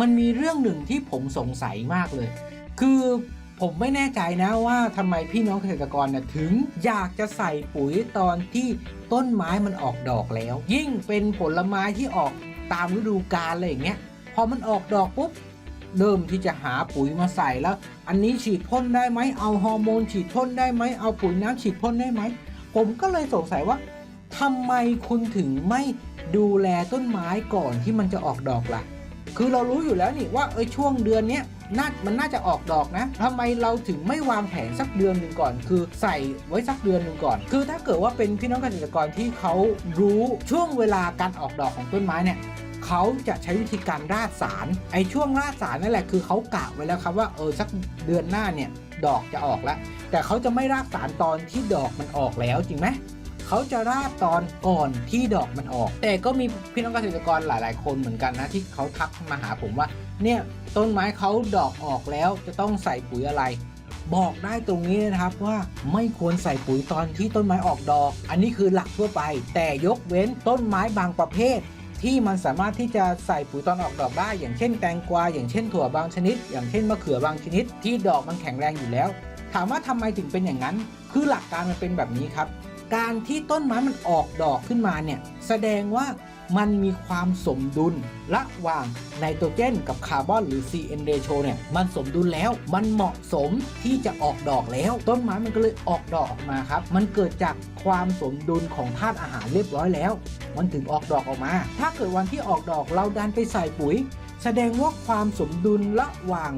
มันมีเรื่องหนึ่งที่ผมสงสัยมากเลย คือผมไม่แน่ใจนะว่าทำไมพี่น้องเกษตรกรเนี่ยถึงอยากจะใส่ปุ๋ยตอนที่ต้นไม้มันออกดอกแล้ว ยิ่งเป็นผลไม้ที่ออกตามฤดูกาลอะไรอย่างเงี้ยพอมันออกดอกปุ๊บเริ่มที่จะหาปุ๋ยมาใส่แล้ว อันนี้ฉีดพ่นได้ไหมเอาฮอร์โมนฉีดพ่นได้ไหมเอาปุ๋ยน้ำฉีดพ่นได้ไหมผมก็เลยสงสัยว่าทำไมคุณถึงไม่ดูแลต้นไม้ก่อนที่มันจะออกดอกล่ะ คือเรารู้อยู่แล้วนี่ว่าเออช่วงเดือนนี้น่ามันน่าจะออกดอกนะทำไมเราถึงไม่วางแผนสักเดือนหนึ่งก่อน คือใส่ไว้สักเดือนหนึ่งก่อน คือถ้าเกิดว่าเป็นพี่น้องเกษตรกรที่เขารู้ช่วงเวลาการออกดอกของต้นไม้เนี่ยเขาจะใช้วิธีการราดสาร ไอ้ช่วงราดสารนั่นแหละคือเขากะไว้แล้วครับว่าเออสักเดือนหน้าเนี่ยดอกจะออกแล้ว แต่เขาจะไม่ราดสารตอนที่ดอกมันออกแล้วจริงไหม เขาจะราดตอนก่อนที่ดอกมันออก แต่ก็มีพี่น้องเกษตรกรหลาย ๆ คนเหมือนกันนะ ที่เขาทักมาหาผมว่า เนี่ยต้นไม้เขาดอกออกแล้วจะต้องใส่ปุ๋ยอะไร บอกได้ตรงนี้นะครับว่าไม่ควรใส่ปุ๋ยตอนที่ต้นไม้ออกดอก อันนี้คือหลักทั่วไป แต่ยกเว้นต้นไม้บางประเภทที่มันสามารถที่จะใส่ปุ๋ยตอนออกดอกได้ อย่างเช่นแตงกวา อย่างเช่นถั่วบางชนิด อย่างเช่นมะเขือบางชนิด ที่ดอกมันแข็งแรงอยู่แล้ว ถามว่าทำไมถึงเป็นอย่างนั้น คือหลักการมันเป็นแบบนี้ครับ การที่ต้นไม้มันออกดอกขึ้นมาเนี่ยแสดงว่ามันมีความสมดุลระหว่างไนโตรเจนกับคาร์บอนหรือ CN ratio เนี่ยมันสมดุลแล้วมันเหมาะสมที่จะออกดอกแล้ว ต้นไม้มันก็เลยออกดอกออกมาครับ มันเกิดจากความสมดุลของธาตุอาหารเรียบร้อยแล้ว มันถึงออกดอกออกมา ถ้าเกิดวันที่ออกดอกเราดันไปใส่ปุ๋ย แสดงว่าความสมดุลระหว่าง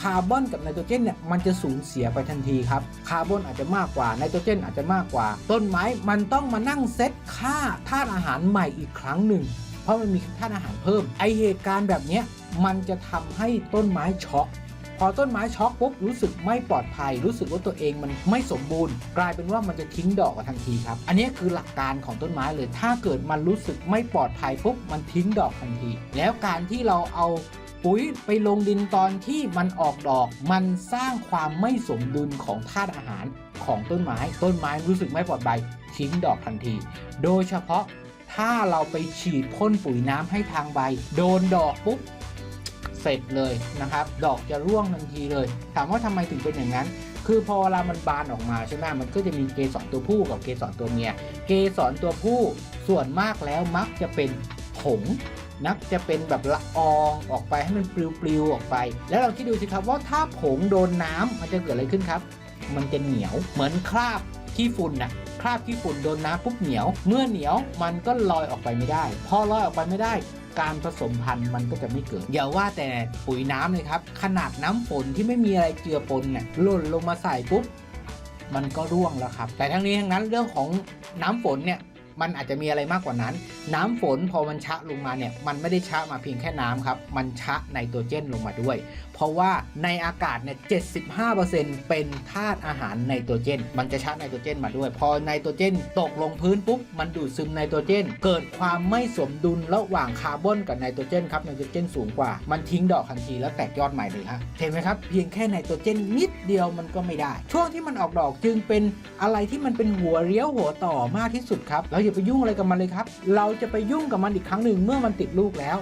คาร์บอนกับไนโตรเจนเนี่ยมันจะสูญเสียไปทันทีครับ คาร์บอนอาจจะมากกว่าไนโตรเจนอาจจะมากกว่า ต้นไม้มันต้องมานั่งเซตค่าธาตุอาหารใหม่อีกครั้งหนึ่ง เพราะมันมีธาตุอาหารเพิ่ม ไอเหตุการณ์แบบเนี้ยมันจะทำให้ต้นไม้ช็อก พอต้นไม้ช็อกปุ๊บรู้สึกไม่ปลอดภัย รู้สึกว่าตัวเองมันไม่สมบูรณ์ กลายเป็นว่ามันจะทิ้งดอกกันทันทีครับ อันนี้คือหลักการของต้นไม้เลย ถ้าเกิดมันรู้สึกไม่ปลอดภัยปุ๊บมันทิ้งดอกทันที แล้วการที่เราเอาปุ๋ยไปลงดินตอนที่มันออกดอก มันสร้างความไม่สมดุลของธาตุอาหารของต้นไม้ ต้นไม้รู้สึกไม่ปลอดภัยทิ้งดอกทันที โดยเฉพาะถ้าเราไปฉีดพ่นปุ๋ยน้ำให้ทางใบ โดนดอกปุ๊บ เสร็จเลยนะครับ ดอกจะร่วงทันทีเลย ถามว่าทำไมถึงเป็นอย่างนั้น คือพอเวลามันบานออกมาใช่ไหมมันก็จะมีเกสรตัวผู้กับเกสรตัวเมีย เกสรตัวผู้ส่วนมากแล้วมักจะเป็นผงนักจะเป็นแบบละอองออกไปให้มันปลิวๆออกไป แล้วเราคิดดูสิครับว่าถ้าผงโดนน้ำมันจะเกิดอะไรขึ้นครับ มันจะเหนียวเหมือนคราบขี้ฝุ่นนะคราบขี้ฝุ่นโดนน้ำปุ๊บเหนียว เมื่อเหนียวมันก็ลอยออกไปไม่ได้ พอลอยออกไปไม่ได้ การผสมพันธุ์มันก็จะไม่เกิด อย่าว่าแต่ปุ๋ยน้ำเลยครับ ขนาดน้ำฝนที่ไม่มีอะไรเจือปนเนี่ยหล่นลงมาใส่ปุ๊บมันก็ร่วงแล้วครับ แต่ทั้งนี้ทั้งนั้นเรื่องของน้ำฝนเนี่ยมันอาจจะมีอะไรมากกว่านั้นน้ำฝนพอมันชะลงมาเนี่ยมันไม่ได้ชะมาเพียงแค่น้ำครับ มันชะไนโตรเจนลงมาด้วย เพราะว่าในอากาศเนี่ย75%เป็นธาตุอาหารไนโตรเจน มันจะชะไนโตรเจนมาด้วย พอไนโตรเจนตกลงพื้นปุ๊บมันดูดซึมไนโตรเจน เกิดความไม่สมดุลระหว่างคาร์บอนกับไนโตรเจนครับไนโตรเจนสูงกว่า มันทิ้งดอกทันทีแล้วแตกยอดใหม่เลยฮะเห็นไหมครับเพียงแค่ไนโตรเจนนิดเดียวมันก็ไม่ได้ ช่วงที่มันออกดอกจึงเป็นอะไรที่มันเป็นหัวเลี้ยวหัวต่อมากที่สุดครับเราอย่าไปยุ่งอะไรกับมันเลยครับ เราจะไปยุ่งกับมันอีกครั้งหนึ่งเมื่อมันติดลูกแล้ว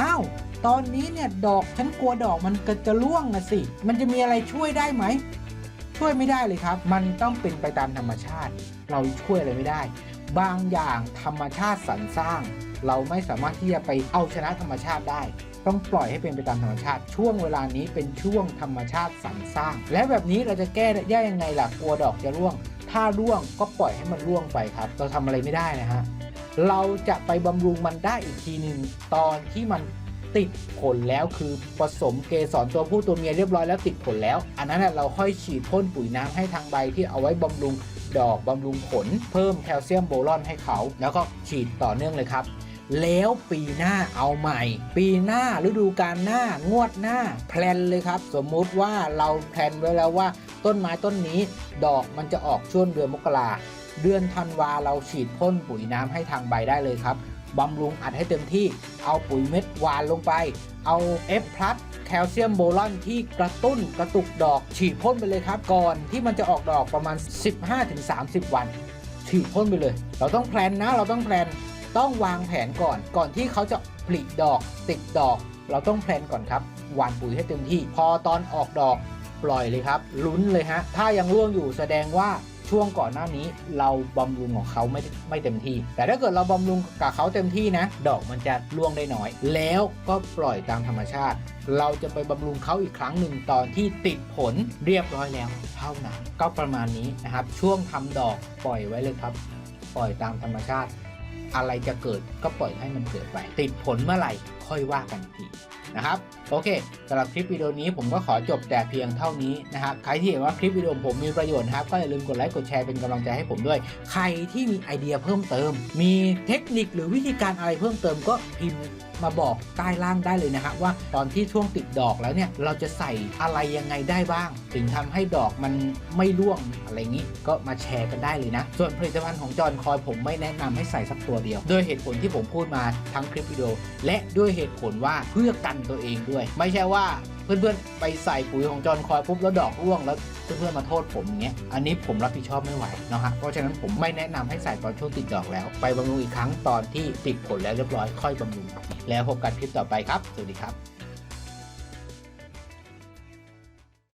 อ้าว ตอนนี้เนี่ยดอกฉันกลัวดอกมันก็จะร่วงนะสิ มันจะมีอะไรช่วยได้ไหม ช่วยไม่ได้เลยครับ มันต้องเป็นไปตามธรรมชาติ เราช่วยอะไรไม่ได้ บางอย่างธรรมชาติสรรสร้าง เราไม่สามารถที่จะไปเอาชนะธรรมชาติได้ต้องปล่อยให้เป็นไปตามธรรมชาติ ช่วงเวลานี้เป็นช่วงธรรมชาติสรรสร้าง และแบบนี้เราจะแก้ได้ยังไงล่ะกลัวดอกจะร่วง ถ้าร่วงก็ปล่อยให้มันร่วงไปครับ เราทำอะไรไม่ได้นะฮะ เราจะไปบำรุงมันได้อีกทีหนึ่งตอนที่มันติดผลแล้วคือผสมเกสรตัวผู้ตัวเมียเรียบร้อยแล้วติดผลแล้ว อันนั้นเราค่อยฉีดพ่นปุ๋ยน้ำให้ทางใบที่เอาไว้บำรุงดอกบำรุงผล เพิ่มแคลเซียมโบรอนให้เขา แล้วก็ฉีดต่อเนื่องเลยครับ แล้วปีหน้าเอาใหม่ ปีหน้าฤดูกาลหน้างวดหน้าแพลนเลยครับ สมมุติว่าเราแพลนไว้แล้วว่า ต้นไม้ต้นนี้ ดอกมันจะออกช่วงเดือนมกรา เดือนธันวาเราฉีดพ่นปุ๋ยน้ำให้ทางใบได้เลยครับบำรุงอัดให้เต็มที่ เอาปุ๋ยเม็ดหวานลงไป เอา F+ แคลเซียมโบรอนที่กระตุ้นกระตุกดอก ฉีดพ่นไปเลยครับ ก่อนที่มันจะออกดอกประมาณ 15-30 วัน ฉีดพ่นไปเลย เราต้องแพลนนะ เราต้องแพลน ต้องวางแผนก่อน ก่อนที่เขาจะผลิดอก ติดดอก เราต้องแพลนก่อนครับหว่านปุ๋ยให้เต็มที่ พอตอนออกดอกปล่อยเลยครับ ลุ้นเลยฮะ ถ้ายังร่วงอยู่แสดงว่า ช่วงก่อนหน้านี้เราบำรุงของเขาไม่ไม่เต็มที่ แต่ถ้าเกิดเราบำรุงกับเขาเต็มที่นะ ดอกมันจะร่วงได้น้อย แล้วก็ปล่อยตามธรรมชาติ เราจะไปบำรุงเขาอีกครั้งหนึ่งตอนที่ติดผลเรียบร้อยแล้วเท่านั้นก็ประมาณนี้นะครับ ช่วงทำดอกปล่อยไว้เลยครับ ปล่อยตามธรรมชาติ อะไรจะเกิดก็ปล่อยให้มันเกิดไป ติดผลเมื่อไหร่ ค่อยว่ากันทีนะครับโอเคสำหรับคลิปวิดีโอนี้ผมก็ขอจบแต่เพียงเท่านี้นะครับใครที่เห็นว่าคลิปวิดีโอผมมีประโยชน์นะครับก็อย่าลืมกดไลค์กดแชร์เป็นกำลังใจให้ผมด้วย ใครที่มีไอเดียเพิ่มเติม มีเทคนิคหรือวิธีการอะไรเพิ่มเติมก็พิมพ์ มาบอกใต้ล่างได้เลยนะฮะว่าตอนที่ช่วงติดดอกแล้วเนี่ยเราจะใส่อะไรยังไงได้บ้าง ถึงทำให้ดอกมันไม่ร่วงอะไรอย่างนี้ก็มาแชร์กันได้เลยนะ ส่วนผลิตภัณฑ์ของจอห์นคอยผมไม่แนะนำให้ใส่สักตัวเดียว โดยเหตุผลที่ผมพูดมาทั้งคลิปวิดีโอและด้วยเหตุผลว่าเพื่อกันตัวเองด้วย ไม่ใช่ว่า พื่อนๆไปใส่ปุ๋ยของจอนคอยปุ๊บแล้วดอกร่วงแล้วเพื่อนๆมาโทษผมอย่างเงี้ยอันนี้ผมรับผิดชอบไม่ไหวนะฮะเพราะฉะนั้นผมไม่แนะนำให้ใส่ตอนช่วงติดดอกแล้ว ไปบำรุงอีกครั้งตอนที่ติดผลแล้วเรียบร้อยค่อยบำรุง แล้วพบกันคลิปต่อไปครับ สวัสดีครับ